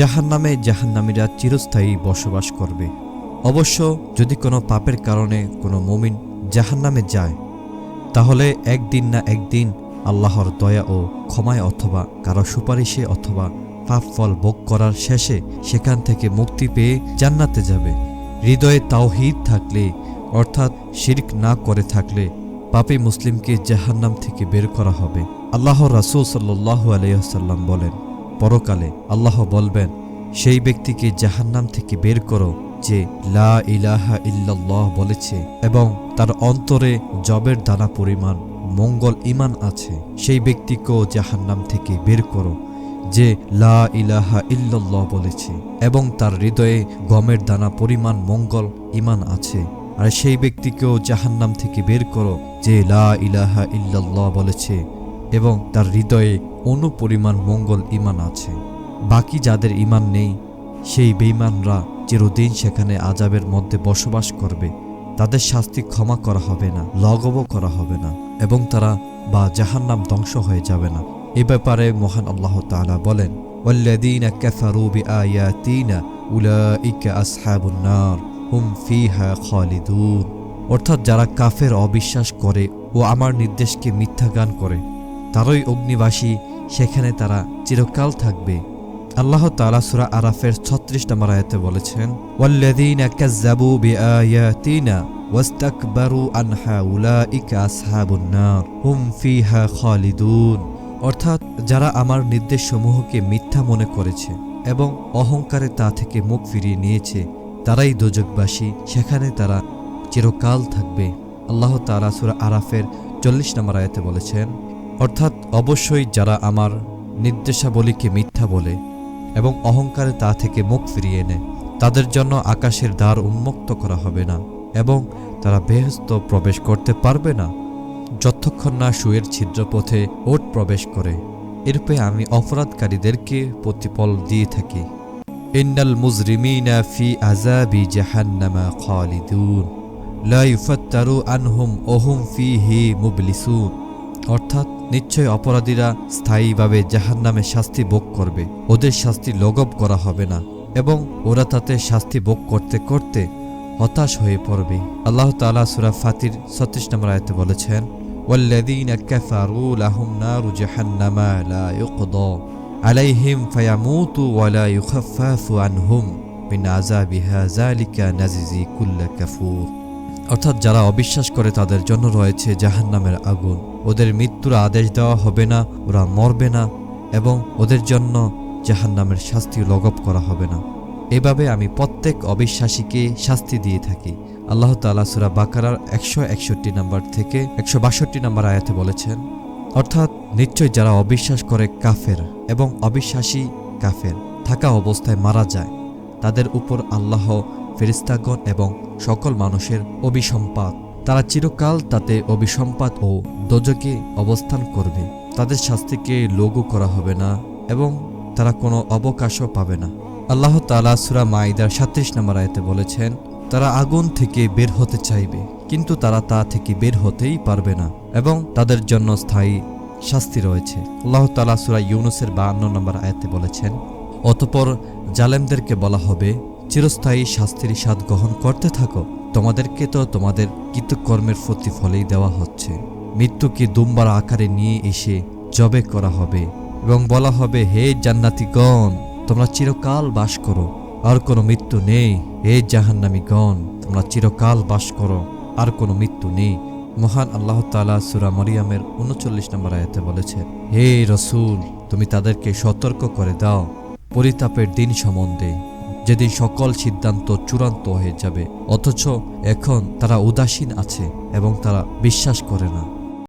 জাহান্নামে জাহান্নামীরা চিরস্থায়ী বসবাস করবে। অবশ্য যদি কোনো পাপের কারণে কোনো মুমিন জাহান্নামে যায়, তাহলে একদিন না একদিন আল্লাহর দয়া ও ক্ষমায় অথবা কারও সুপারিশে অথবা পাপ ফল ভোগ করার শেষে সেখান থেকে মুক্তি পেয়ে জান্নাতে যাবে। হৃদয়ে তাওহিদ থাকলে, অর্থাৎ শিরক না করে থাকলে পাপী মুসলিমকে জাহান্নাম থেকে বের করা হবে। আল্লাহ রাসুল সাল্লাহ আলাইসাল্লাম বলেন পরকালে আল্লাহ বলবেন, সেই ব্যক্তিকে জাহান্নাম থেকে বের করো যে লা ইলাহা ইল্লাল্লাহ বলেছে এবং তার অন্তরে জবের দানা পরিমাণ, মঙ্গল ইমান আছে। সেই ব্যক্তিকেও জাহান্নাম থেকে বের করো যে লা ইলাহা ইল্লাল্লাহ বলেছে এবং তার হৃদয়ে গমের দানা পরিমাণ, মঙ্গল ইমান আছে। আর সেই ব্যক্তিকেও জাহান্নাম থেকে বের করো যে লা ইলাহা ইল্লাল্লাহ বলেছে এবং তার হৃদয়ে অনুপরিমাণ মঙ্গল ইমান আছে বাকি যাদের ইমান নেই সেই বেঈমানরা চিরদিন সেখানে আজাবের মধ্যে বসবাস করবে তাদের শাস্তি ক্ষমা করা হবে না লগব করা হবে না এবং তারা বা জাহান্নাম ধ্বংস হয়ে যাবে না এ ব্যাপারে মহান আল্লাহ তাআলা বলেন والذين كفروا بآياتنا أولئك أصحاب النار হুম ফিহা খালিদুন অর্থাৎ যারা কাফের অবিশ্বাস করে ও আমার নির্দেশকে মিথ্যা গান করে তারই অগ্নিবাসী, সেখানে তারা চিরকাল থাকবে। আল্লাহ তাআলা সূরা আরাফের 36 নম্বর আয়াতে বলেছেন আনহা হুম খালিদুন। অর্থাৎ যারা আমার নির্দেশসমূহকে মিথ্যা মনে করেছে এবং অহংকারে তা থেকে মুখ ফিরিয়ে নিয়েছে, তারাই দোজকবাসী সেখানে তারা চিরকাল থাকবে। আল্লাহ তাআলা সূরা আরাফের চল্লিশ নম্বর আয়াতে বলেছেন অর্থাৎ অবশ্যই যারা আমার নির্দেশাবলীকে মিথ্যা বলে এবং অহংকারে তা থেকে মুখ ফিরিয়ে নেয় তাদের জন্য আকাশের দ্বার উন্মুক্ত করা হবে না এবং তারা বেহস্ত প্রবেশ করতে পারবে না। যতক্ষণ না সুয়ের ছিদ্রপথে ওট প্রবেশ করে এরপরে আমি অপরাধকারীদেরকে প্রতিফল দিয়ে থাকি। ইন্নাল মুজরিমিনা ফি আজাবি জাহান্নামা খালিদুন। লা ইউফাত্তারু আনহুম ওহুম ফিহি মুবলিসুন। অর্থাৎ নিশ্চয় অপরাধীরা স্থায়ীভাবে জাহান্নামে শাস্তি ভোগ করবে ওদের শাস্তি লগব করা হবে না এবং ওরা তাতে শাস্তি ভোগ করতে করতে হতাশ হয়ে পড়বে আল্লাহ তাআলা সূরা ফাতির 36 নম্বর আয়াতে বলেছেন والذين كفروا لهم نار جهنم لا يقضى عليهم فيموتوا ولا يخفف عنهم من عذابها ذلك نجزي كل كفور অর্থাৎ যারা অবিশ্বাস করে তাদের জন্য রয়েছে জাহান্নামের আগুন। ওদের মৃত্যুর আদেশ দেওয়া হবে না, ওরা মরবে না, এবং ওদের জন্য জাহান্নামের শাস্তি লগব করা হবে না। এভাবে আমি প্রত্যেক অবিশ্বাসীকে শাস্তি দিয়ে থাকি। আল্লাহ তাআলা সূরা বাকারার একশো একষট্টি নাম্বার থেকে একশো বাষট্টি নাম্বার আয়াতে বলেছেন, অর্থাৎ নিশ্চয় যারা অবিশ্বাস করে কাফের এবং অবিশ্বাসী কাফের, থাকা অবস্থায় মারা যায়। তাদের উপর আল্লাহ ফেরিস্তাগণ এবং সকল মানুষের অভিসম্পাদ তারা চিরকাল তাতে অভিসম্পাদ ও দোজকে অবস্থান করবে। তাদের শাস্তিকে লঘু করা হবে না এবং তারা কোনো অবকাশও পাবে না। আল্লাহ তালা সুরা মাইদার সাত্রিশ নম্বর আয়তে বলেছেন, তারা আগুন থেকে বের হতে চাইবে, কিন্তু তারা তা থেকে বের হতেই পারবে না এবং তাদের জন্য স্থায়ী শাস্তি রয়েছে। আল্লাহ তালা সুরা ইউনুসের বাহান্ন নম্বর আয়াতে বলেছেন, অতপর জালেমদেরকে বলা হবে চিরস্থায়ী শাস্তির স্বাদ গ্রহণ করতে থাকো। তোমাদেরকে তো তোমাদের কৃতকর্মের প্রতিফলেই দেওয়া হচ্ছে। মৃত্যুকে দুম্বার আকারে নিয়ে এসে জবে করা হবে এবং বলা হবে, হে জান্নাতিগণ, তোমরা চিরকাল বাস করো। আর কোনো মৃত্যু নেই। হে জাহান্নামীগণ, তোমরা চিরকাল বাস করো। আর কোনো মৃত্যু নেই। মহান আল্লাহ তালা সুরা মরিয়ামের উনচল্লিশ নম্বর আয়াতে বলেছে, হে রসুল, তুমি তাদেরকে সতর্ক করে দাও। পরিতাপের দিন সম্বন্ধে যেদিন সকল সিদ্ধান্ত চূড়ান্ত হয়ে যাবে, অথচ এখন তারা উদাসীন আছে এবং তারা বিশ্বাস করে না।